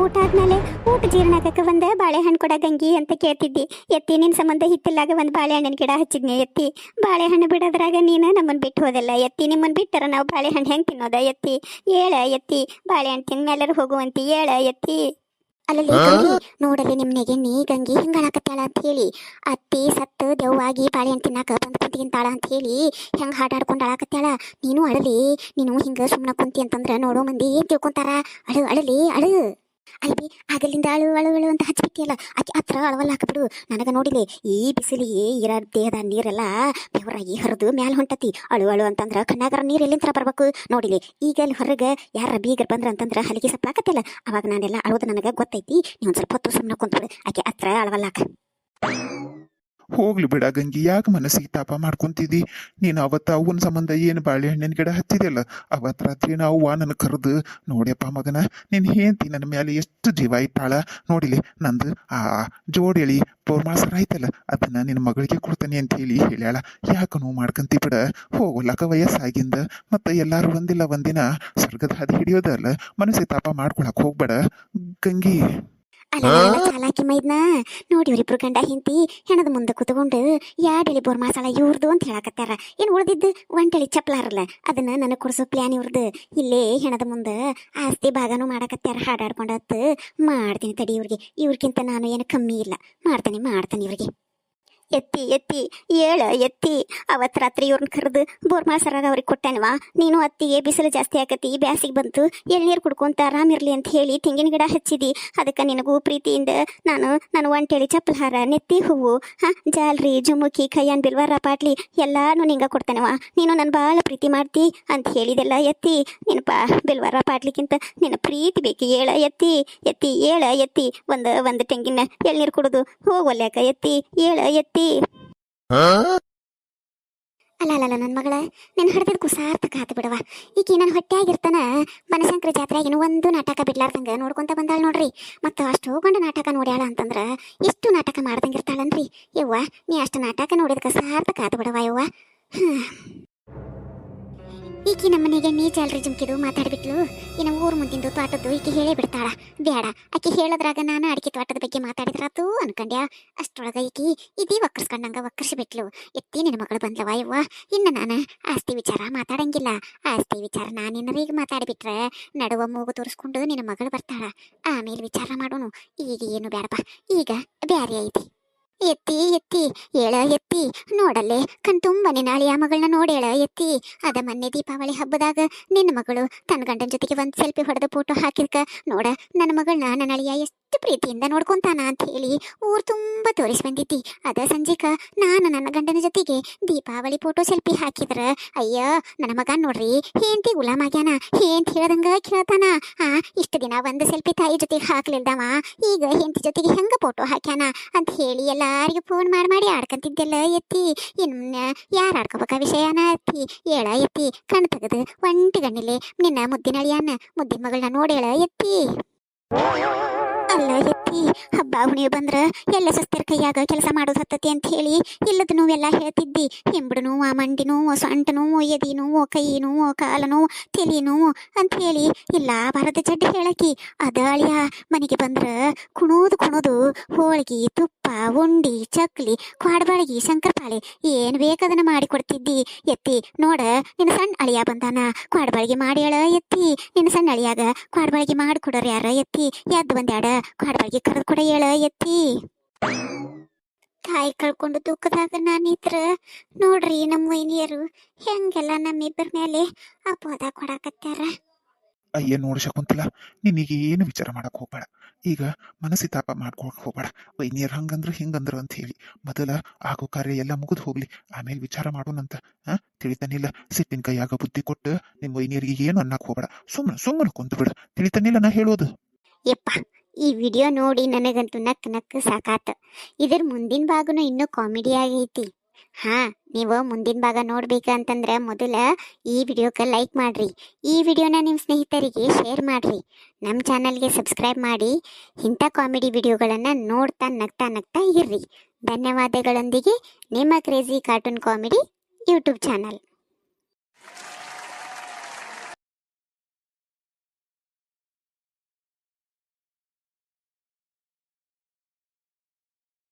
ಊಟ ಆದ್ಮೇಲೆ ಊಟ ಜೀರ್ಣ ಆಗಕ್ಕೆ ಒಂದು ಬಾಳೆಹಣ್ಣು ಕೊಡ ಗಂಗಿ ಅಂತ ಕೇಳ್ತಿದ್ದಿ. ಎತ್ತಿ ನಿನ್ ಸಂಬಂಧ ಹಿತ್ತಿಲ್ಲಾಗ ಒಂದು ಬಾಳೆಹಣ್ಣಿನ ಗಿಡ ಹಚ್ಚಿದ್ನಿ ಎತ್ತಿ. ಬಾಳೆಹಣ್ಣು ಬಿಡೋದ್ರಾಗ ನೀನು ನಮ್ಮನ್ನು ಬಿಟ್ಟು ಹೋದಲ್ಲ. ಎತ್ತಿ ನಿಮ್ಮನ್ನು ಬಿಟ್ಟರ ನಾವು ಬಾಳೆಹಣ್ಣು ಹೆಂಗೆ ತಿನ್ನೋದ ಎತ್ತಿ. ಏಳ ಎತ್ತಿ ಬಾಳೆಹಣ್ಣು ತಿಂದ ಮೇಲೆರೂ ಹೋಗುವಂತಿ. ಏಳ ಎತ್ತಿ ಅಲ್ಲಲ್ಲಿ ಗಂಗಿ ನೋಡಲಿ ನಿಮ್ನೆಗೆ ನೀ ಗಂಗಿ ಹಿಂಗಾಳಕತ್ತಾಳ ಅಂತ ಹೇಳಿ. ಅತ್ತಿ ಸತ್ತು ದೆವ್ವಾಗಿ ಬಾಳೆಹಣ್ಣು ತಿನ್ನಾಕ ಬಂದು ಕುಂತಿಗಿಂತಾಳ ಅಂತ ಹೇಳಿ ಹೆಂಗ್ ಹಾಡಾಡ್ಕೊಂಡು ಅಳಾಕತ್ತಾಳ. ನೀನು ಅಳಲಿ ನೀನು ಹಿಂಗ ಸುಮ್ಮನೆ ಕುಂತಿ ಅಂತಂದ್ರ ನೋಡೋ ಮಂದಿ ಏನ್ ತಿಳ್ಕೊಂತಾರ? ಅಳು ಅಳಲಿ ಅಳು. ಅಲ್ಬಿ ಆಗಲಿಂದ ಅಳು ಅಳು ಅಳು ಅಂತ ಹಚ್ಬಿಟ್ಟಿಯಲ್ಲ ಆಕೆ ಹತ್ರ ಅಳವಲ್ಲ ಹಾಕ್ಬಿಡು. ನನಗ ನೋಡಿಲಿ, ಈ ಬಿಸಿಲಿಗೆ ಇರ, ದೇಹದ ನೀರೆಲ್ಲ ಬೆವರಾಗಿ ಹರಿದು ಮ್ಯಾಲ ಹೊಂಟತಿ. ಅಳು ಅಳು ಅಂತಂದ್ರ ಕಣ್ಣಾಗರ ನೀರು ಎಲ್ಲಿಂದ ಬರ್ಬೇಕು? ನೋಡಿಲಿ, ಈಗ ಅಲ್ಲಿ ಹೊರಗೆ ಯಾರ ಬೀಗರ್ ಬಂದ್ರ ಅಂತಂದ್ರ ಹಲಿಗೆ ಸಪ್ಲಾಕತ್ತಿಲ್ಲ ಅವಾಗ ನಾನೆಲ್ಲ ಅಳೋದು ನನಗೆ ಗೊತ್ತೈತಿ. ನೀವು ಸ್ವಲ್ಪ ಹೊತ್ತು ಸುಮ್ಮನೆ ಕುಂತ್ಬಿಡು. ಆಕೆ ಹತ್ರ ಅಳವಲ್ಲಾಕ ಹೋಗ್ಲಿ ಬಿಡ ಗಂಗಿ, ಯಾಕೆ ಮನಸ್ಸಿಗೆ ತಾಪ ಮಾಡ್ಕೊಂತಿದ್ದಿ ನೀನು ಅವತ್ತ ಅವನ ಸಂಬಂಧ ಏನು ಬಾಳೆಹಣ್ಣಿನ ಗಿಡ ಹಚ್ಚಿದೆಯಲ್ಲ, ಅವತ್ ರಾತ್ರಿ ನಾವು ಅವ್ವ ನನ್ನ ಕರೆದು, ನೋಡ್ಯಪ್ಪ ಮಗನ, ನೀನು ಹೇಂತಿ ನನ್ನ ಮೇಲೆ ಎಷ್ಟು ಜೀವ ಇಟ್ಟಾಳ? ನೋಡಿಲಿ, ನಂದು ಆ ಜೋಡೆಳಿ ಪೌರ್ಮಾಸರ ಆಯ್ತಲ್ಲ, ಅದನ್ನ ನಿನ್ನ ಮಗಳಿಗೆ ಕೊಡ್ತಾನೆ ಅಂತ ಹೇಳಿ ಹೇಳ್ಯಾಳ. ಯಾಕೆ ನೋವು ಮಾಡ್ಕಂತಿ ಬಿಡ? ಹೋಗ್ಲಕ್ಕ ವಯಸ್ಸಾಗಿಂದ, ಮತ್ತೆ ಎಲ್ಲಾರು ಒಂದಿಲ್ಲ ಒಂದಿನ, ಸ್ವರ್ಗದ ಹಾದಿ ಹಿಡಿಯೋದಲ್ಲ, ಮನಸ್ಸಿಗೆ ತಾಪ ಮಾಡ್ಕೊಳಕ್ ಹೋಗ್ಬೇಡ. ಗಂಗಿ. ಅಲ್ಲ ಚಾಲಾಕಿ ಮೈದ್ನ ನೋಡಿ ಇವ್ರಿಬ್ರು ಗಂಡ ಹಿಂತಿ ಹೆಣದ ಮುಂದೆ ಕುತ್ಕೊಂಡು ಯಾಡೆಳಿ ಬೋರ್ ಮಾಸಾಲ ಇವ್ರದು ಅಂತ ಹೇಳಕತ್ತಾರ. ಏನು ಉಳ್ದಿದ್ದು? ಒಂಟಳಿ ಚಪ್ಲಾರಲ್ಲ ಅದನ್ನ ನನಗೆ ಕೊಡಿಸೋ ಪ್ಲಾನ್ ಇವ್ರದ್ದು ಇಲ್ಲೇ ಹೆಣದ ಮುಂದೆ ಆಸ್ತಿ ಭಾಗನೂ ಮಾಡಕತ್ತಾರ ಹಾಡಾಡ್ಕೊಂಡತ್ತು ಮಾಡ್ತೀನಿ ತಡಿ ಇವ್ರಿಗೆ. ಇವ್ರಿಗಿಂತ ನಾನು ಏನು ಕಮ್ಮಿ ಇಲ್ಲ. ಮಾಡ್ತೀನಿ ಮಾಡ್ತೀನಿ ಇವ್ರಿಗೆ. ಎತ್ತಿ ಎತ್ತಿ, ಏಳ, ಎತ್ತಿ. ಅವತ್ ರಾತ್ರಿ ಇವ್ರನ್ನ ಕರೆದು ಬೋರ್ ಸರಾಗ ಅವ್ರಿಗೆ ಕೊಟ್ಟೆನವಾ? ನೀನು ಅತ್ತಿಗೆ ಬಿಸಿಲು ಜಾಸ್ತಿ ಆಕತಿ, ಬ್ಯಾಸಿಗೆ ಬಂತು. ಎಳ್ನೀರು ಕುಡ್ಕೊಂತ ಆರಾಮಿರ್ಲಿ ಅಂತ ಹೇಳಿ ತೆಂಗಿನ ಗಿಡ ಹಚ್ಚಿದಿ. ಅದಕ್ಕೆ ನಿನಗೂ ಪ್ರೀತಿಯಿಂದ ನಾನು ನಾನು ಒಂಟೇಳಿ ಚಪ್ಪಲ್ ಹಾರ ನೆತ್ತಿ ಹೂವು, ಹಾ, ಜಾಲ್ರಿ, ಜುಮುಕಿ, ಕೈಯನ್ ಬಿಲ್ವಾರ, ಪಾಟ್ಲಿ ಎಲ್ಲಾನು ನಿಂಗ ಕೊಡ್ತೇನವಾ? ನೀನು ನನ್ನ ಭಾಳ ಪ್ರೀತಿ ಮಾಡ್ತಿ ಅಂತ ಹೇಳಿದೆಲ್ಲ ಎತ್ತಿ. ನೆನಪ ಬಿಲ್ವಾರ, ಪಾಟ್ಲಿಕ್ಕಿಂತ ನಿನ್ನ ಪ್ರೀತಿ ಬೇಕು? ಏಳ, ಎತ್ತಿ ಎತ್ತಿ, ಏಳ, ಎತ್ತಿ. ಒಂದು ಒಂದು ತೆಂಗಿನ ಎಳ್ನೀರು ಕುಡಿದು ಹೋಗೋಲ್ಯಾಕ ಎತ್ತಿ. ಏಳ, ಎತ್ತಿ ಅಲ್ಲ ಅಲ್ಲ ನನ್ನ ಮಗಳ ನಿನ್ನ ಹಿಡ್ದಿದ್ ಕುಸಾರ್ಥಕ ಆತು ಬಿಡವ ಈಕಿ ನನ್ನ ಹೊಟ್ಟೆಯಾಗಿರ್ತಾನ ಬನಶಂಕರ ಜಾತ್ರೆಯಾಗಿನ ಒಂದು ನಾಟಕ ಬಿಡ್ಲಾರ್ದಂಗ ನೋಡ್ಕೊಂತ ಬಂದಾಳ ನೋಡ್ರಿ. ಮತ್ತ ಅಷ್ಟು ಹೋಗೊಂಡ ನಾಟಕ ನೋಡ್ಯಾಳ ಅಂತಂದ್ರ ಎಷ್ಟು ನಾಟಕ ಮಾಡ್ದಂಗಿರ್ತಾಳನ್ರಿ. ಯವ್ವ ನೀ ಅಷ್ಟು ನಾಟಕ ನೋಡಿದ ಸಾರ್ಥಕ ಆತು ಬಿಡವ ಯವ್ವ. ಹ್ಮ್. ಈಕಿ ನಮ್ಮನೆಗೆ ನೀ ಜಾಲ್ರಿ ಜುಮ್ಕಿದು ಮಾತಾಡ್ಬಿಟ್ಲು. ಇನ್ನು ಊರ್ ಮುಂದಿಂದು ತೋಟದ್ದು ಈಕಿ ಹೇಳೇ ಬಿಡ್ತಾಳ. ಬೇಡ, ಆಕಿ ಹೇಳದ್ರಾಗ ನಾನು ಅಡಿಕೆ ತೋಟದ ಬಗ್ಗೆ ಮಾತಾಡಿದ್ರಾತು ಅನ್ಕಂಡ್ಯ? ಅಷ್ಟೊಳಗ ಈಕಿ ಇದೀ ವಕ್ಕರ್ಸ್ಕೊಂಡಂಗ ವಕ್ಕರ್ಸಿ ಬಿಟ್ಲು ಎತ್ತಿ ನಿನ್ನ ಮಗಳು ಬಂದ್ಲವ ಇವ್ವ ಇನ್ನು ನಾನು ಆಸ್ತಿ ವಿಚಾರ ಮಾತಾಡಂಗಿಲ್ಲ. ಆಸ್ತಿ ವಿಚಾರ ನಾನೇನಾರ ಈಗ ಮಾತಾಡ್ಬಿಟ್ರೆ ನಡುವ ಮೂಗು ತೋರಿಸ್ಕೊಂಡು ನಿನ್ನ ಮಗಳು ಬರ್ತಾಳ. ಆಮೇಲೆ ವಿಚಾರ ಮಾಡೋನು. ಈಗ ಏನು ಬೇಡಪ್ಪ ಈಗ ಬ್ಯಾರೆ ಐತಿ. ಎತ್ತಿ ಎತ್ತಿ ಏಳ ಎತ್ತಿ. ನೋಡಲ್ಲೇ ಕಣ್ತುಂಬನೆ ನಾಳೆ ಆ ಮಗಳನ್ನ ನೋಡೇಳ ಎತ್ತಿ. ಅದ ಮೊನ್ನೆ ದೀಪಾವಳಿ ಹಬ್ಬದಾಗ ನಿನ್ನ ಮಗಳು ತನ್ನ ಗಂಡನ ಜೊತೆಗೆ ಒಂದು ಸೆಲ್ಫಿ ಹೊಡೆದು ಫೋಟೋ ಹಾಕಿರ್ಕ ನೋಡ, ನನ್ನ ಮಗಳನ್ನ ನನ್ನ ಅಳಿಯ ಎಷ್ಟು ಪ್ರೀತಿಯಿಂದ ನೋಡ್ಕೊಂತಾನ ಅಂತ ಹೇಳಿ ಊರ್ ತುಂಬ ತೋರಿಸಿ ಬಂದಿದ್ದಿ. ಅದ ಸಂಜಿಕ ನಾನು ನನ್ನ ಗಂಡನ ಜೊತೆಗೆ ದೀಪಾವಳಿ ಫೋಟೋ ಸೆಲ್ಫಿ ಹಾಕಿದ್ರ, ಅಯ್ಯ, ನನ್ನ ಮಗ ನೋಡ್ರಿ ಹೇಂತಿ ಗುಲಾಮ್ ಆಗ್ಯಾನ ಹೇಂತ ಹೇಳ್ದಂಗ ಕೇಳ್ತಾನ. ಆ, ಇಷ್ಟು ದಿನ ಒಂದು ಸೆಲ್ಫಿ ತಾಯಿ ಜೊತೆಗೆ ಹಾಕ್ಲಿಲ್ದವ, ಈಗ ಹೆಂಡತಿ ಜೊತೆಗೆ ಹೆಂಗ ಫೋಟೋ ಹಾಕ್ಯಾನ ಅಂತ ಹೇಳಿ ಎಲ್ಲಾರಿಗೂ ಫೋನ್ ಮಾಡಿ ಮಾಡಿ ಆಡ್ಕಂತಿದ್ದೆಲ್ಲ ಎತ್ತಿ. ಇನ್ನ ಯಾರು ಆಡ್ಕೋಬೇಕ ವಿಷಯನ ಎತ್ತಿ ಏಳ ಎತ್ತಿ, ಕಣ್ ತೆಗೆದು ಒಂಟಿ ಗಣ್ಣಿಲೆ ನಿನ್ನ ಮುದ್ದಿನ ಅಳಿಯಾನ ಮುದ್ದಿನ ಮಗಳನ್ನ ನೋಡೇಳ ಎತ್ತಿ. ಅಲ್ಲ ಎತ್ತಿ ಹಬ್ಬ ಹುಣಿವು ಬಂದ್ರ ಎಲ್ಲ ಸಸ್ತಿರ ಕೈಯಾಗ ಕೆಲಸ ಮಾಡೋದು ಹತ್ತತಿ ಅಂತ ಹೇಳಿ ಇಲ್ಲದ ನೋವೆಲ್ಲ ಹೇಳ್ತಿದ್ದಿ. ಹಿಂಬಡನು ನೋವು ಮಂಡಿ ನೋವು ಸೊಂಟ ನೋವು ಎದಿ ನೋವು ಅಂತ ಹೇಳಿ ಇಲ್ಲ ಬರದ ಜಡ್ಡು ಹೇಳಕಿ ಅದ ಅಳಿಯ ಮನೆಗೆ ಬಂದ್ರ ಕುಣೋದು ಕುಣೋದು ಹೋಳಿಗೆ, ತುಪ್ಪ, ಉಂಡಿ, ಚಕ್ಲಿ ಕ್ವಾಡ್ಬಾಳಿಗೆ ಶಂಕರಪಾಳೆ ಏನ್ ಬೇಕದನ್ನ ಮಾಡಿ ಕೊಡ್ತಿದ್ದಿ. ಎತ್ತಿ, ನೋಡ, ನಿನ್ನ ಸಣ್ಣ ಅಳಿಯ ಬಂದಾನ ಕ್ವಾಡ್ಬಾಳ್ಗಿ ಮಾಡ್ಯಾಳ ಎತ್ತಿ. ನಿನ್ನ ಸಣ್ಣ ಅಳಿಯಾಗ ಕ್ವಾಡ್ಬಾಳ್ಗಿ ಮಾಡಿಕೊಡೋರು ಯಾರ ಎತ್ತಿ. ಎದ್ದು ಬಂದ್ಯಾಡ ಕ್ವಾಡ್ಬಾಳ್ಗಿ ಕರೆದು ಕೂಡ ಹೇಳ ಎತ್ತಿ ತಾಯಿ ಕಳ್ಕೊಂಡು ದುಃಖದಾಗ ನಾನಿದ್ರ ನೋಡ್ರಿ ನಮ್ಮ ವೈನಿಯರು ಹೆಂಗೆಲ್ಲ ನಮ್ಮಿಬ್ಬರ ಮೇಲೆ ಅಪೋದ ಕೊಡಾಕತ್ತಾರ. ಅಯ್ಯ ನೋಡ್ ಶಕುಂತಲ ನಿನಗೆ ಏನು ವಿಚಾರ ಮಾಡಕ್ ಹೋಗ್ಬೇಡ. ಈಗ ಮನಸ್ಸಿ ತಾಪ ಮಾಡ್ಕೊಳಕ್ ಹೋಗ್ಬೇಡ. ವೈನಿಯರ್ ಹಂಗಂದ್ರು ಹಿಂಗಂದ್ರು ಅಂತ ಹೇಳಿ ಮೊದಲ ಆಗೋ ಕಾರ್ಯ ಎಲ್ಲ ಮುಗಿದು ಹೋಗ್ಲಿ. ಆಮೇಲೆ ವಿಚಾರ ಮಾಡೋಣಂತ ಹ ತಿಳಿತಾನಿಲ್ಲ. ಸಿಟ್ಟಿನ ಕೈಯಾಗ ಬುದ್ಧಿ ಕೊಟ್ಟು ನಿಮ್ಮ ವೈನಿಯರಿಗೆ ಏನು ಅನ್ನಕ್ ಹೋಗ್ಬೇಡ. ಸುಮ್ಮನೆ ಸುಮ್ಮನೆ ಕುಂತು ಬಿಡ ತಿಳಿತಾನಿಲ್ಲ ನಾ ಹೇಳೋದು. ಯಪ್ಪ ಈ ವಿಡಿಯೋ ನೋಡಿ ನನಗಂತೂ ನಕ್ ನಕ್ ಸಾಕಾತ. ಇದ್ರ ಮುಂದಿನ ಭಾಗನೂ ಇನ್ನೂ ಕಾಮಿಡಿ ಆಗೈತಿ. ಹಾ, ನೀವು ಮುಂದಿನ ಭಾಗ ನೋಡ್ಬೇಕಂತಂದ್ರೆ ಮೊದಲ ಈ ವಿಡಿಯೋಕ್ಕೆ ಲೈಕ್ ಮಾಡ್ರಿ. ಈ ವಿಡಿಯೋನ ನಿಮ್ಮ ಸ್ನೇಹಿತರಿಗೆ ಶೇರ್ ಮಾಡ್ರಿ. ನಮ್ಮ ಚಾನಲ್ಗೆ ಸಬ್ಸ್ಕ್ರೈಬ್ ಮಾಡಿ, ಇಂಥ ಕಾಮಿಡಿ ವಿಡಿಯೋಗಳನ್ನು ನೋಡ್ತಾ ನಗ್ತಾ ನಗ್ತಾ ಇರ್ರಿ. ಧನ್ಯವಾದಗಳೊಂದಿಗೆ ನಿಮ್ಮ crazy cartoon comedy YouTube channel.